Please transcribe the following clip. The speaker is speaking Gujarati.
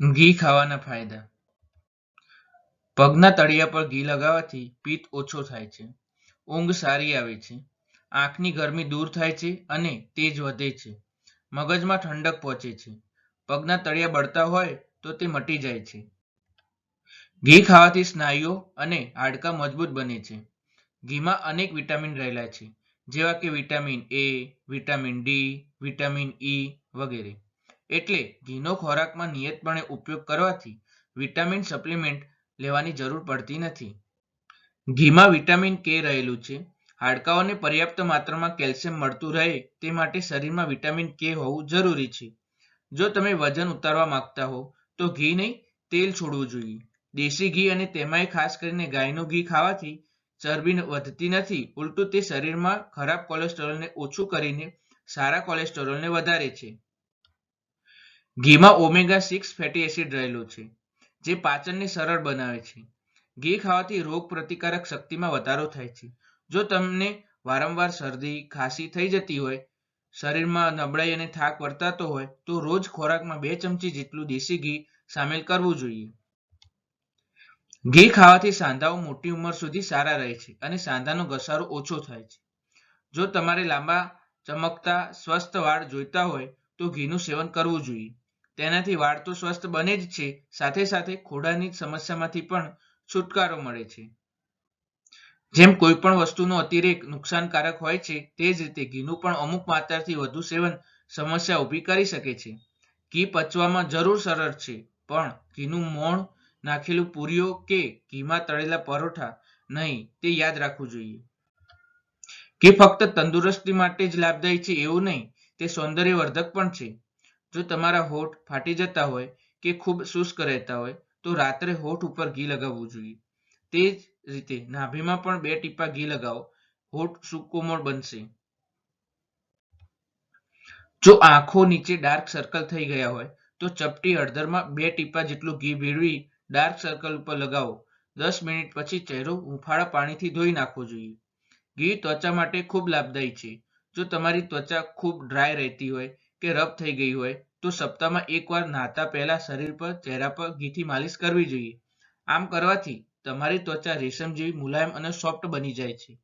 ઘી ખાવાના ફાયદા. પગના તળિયા પર ઘી લગાવવાથી પિત્ત ઓછો થાય છે. ઊંઘ સારી આવે છે. આંખની ગરમી દૂર થાય છે અને તેજ વધે છે. મગજમાં ઠંડક પહોંચે છે. પગના તળિયા બળતા હોય તો તે મટી જાય છે. ઘી ખાવાથી સ્નાયુઓ અને હાડકાં મજબૂત બને છે. ઘીમાં અનેક વિટામિન રહેલા છે, જેવા કે vitamin A, vitamin D, vitamin E વગેરે. એટલે ઘીનો ખોરાકમાં નિયતપણે ઉપયોગ કરવાથી વિટામિન સપ્લિમેન્ટ લેવાની જરૂર પડતી નથી. ઘીમાં વિટામિન કે રહેલું છે. હાડકાઓને પર્યાપ્ત માત્રામાં કેલ્શિયમ મળતું રહે તે માટે શરીરમાં વિટામિન કે હોવું જરૂરી છે. જો તમે વજન ઉતારવા માંગતા હો, તો ઘી નહીં, તેલ છોડવું જોઈએ. દેશી ઘી અને તેમાંય ખાસ કરીને ગાયનું ઘી ખાવાથી ચરબી વધતી નથી. ઉલટું તે શરીરમાં ખરાબ કોલેસ્ટ્રોલને ઓછું કરીને સારા કોલેસ્ટ્રોલને વધારે છે. ઘીમાં ઓમેગા સિક્સ ફેટી એસિડ રહેલું છે, જે પાચનને સરળ બનાવે છે. ઘી ખાવાથી રોગ પ્રતિકારક શક્તિમાં વધારો થાય છે. જો તમને વારંવાર શરદી, ખાંસી થઈ જતી હોય, શરીરમાં નબળાઈ અને થાક વર્તાતો હોય, તો રોજ ખોરાકમાં બે ચમચી જેટલું દેશી ઘી સામેલ કરવું જોઈએ. ઘી ખાવાથી સાંધાઓ મોટી ઉંમર સુધી સારા રહે છે અને સાંધાનો ઘસારો ઓછો થાય છે. જો તમારે લાંબા ચમકતા, સ્વસ્થ વાળ જોઈતા હોય, તો ઘીનું સેવન કરવું જોઈએ. તેનાથી વાળ તો સ્વસ્થ બને જ છે. સાથે સાથે ખોડાની સમસ્યામાંથી પણ છુટકારો મળે છે. જેમ કોઈ પણ વસ્તુનો અતિરેક નુકસાનકારક હોય છે, તે જ રીતે ઘીનું પણ અમુક માત્રાથી વધુ સેવન સમસ્યા ઊભી કરી શકે છે. ઘી પચવામાં જરૂર સરળ છે, પણ ઘીનું મોણ નાખેલું પૂરીઓ કે ઘીમાં તળેલા પરોઠા નહીં, તે યાદ રાખવું જોઈએ. ઘી ફક્ત તંદુરસ્તી માટે જ લાભદાયી છે એવું નહીં, તે સૌંદર્યવર્ધક પણ છે. જો તમારા હોઠ ફાટી જતા હોય કે ખૂબ શુષ્ક રહેતા હોય, તો રાત્રે હોઠ ઉપર ઘી લગાવવું જોઈએ. તે જ રીતે નાભીમાં પણ બે ટીપા ઘી લગાવો. હોઠ સુકોમળ બનશે. જો આંખો નીચે ડાર્ક સર્કલ થઈ ગયા હોય, તો ચપટી હળદરમાં બે ટીપા જેટલું ઘી ભેળવી ડાર્ક સર્કલ ઉપર લગાવો. દસ મિનિટ પછી ચહેરો હુંફાળા પાણીથી ધોઈ નાખવો જોઈએ. ઘી ત્વચા માટે ખૂબ લાભદાયી છે. જો તમારી ત્વચા ખૂબ ડ્રાય રહેતી હોય કે રફ થઈ ગઈ હોય, તો સપ્તાહમાં એકવાર નહાતા પહેલા શરીર પર ચહેરા પર ઘીથી માલિશ કરવી જોઈએ. આમ કરવાથી તમારી ત્વચા રેશમ જેવી મુલાયમ અને સોફ્ટ બની જાય છે.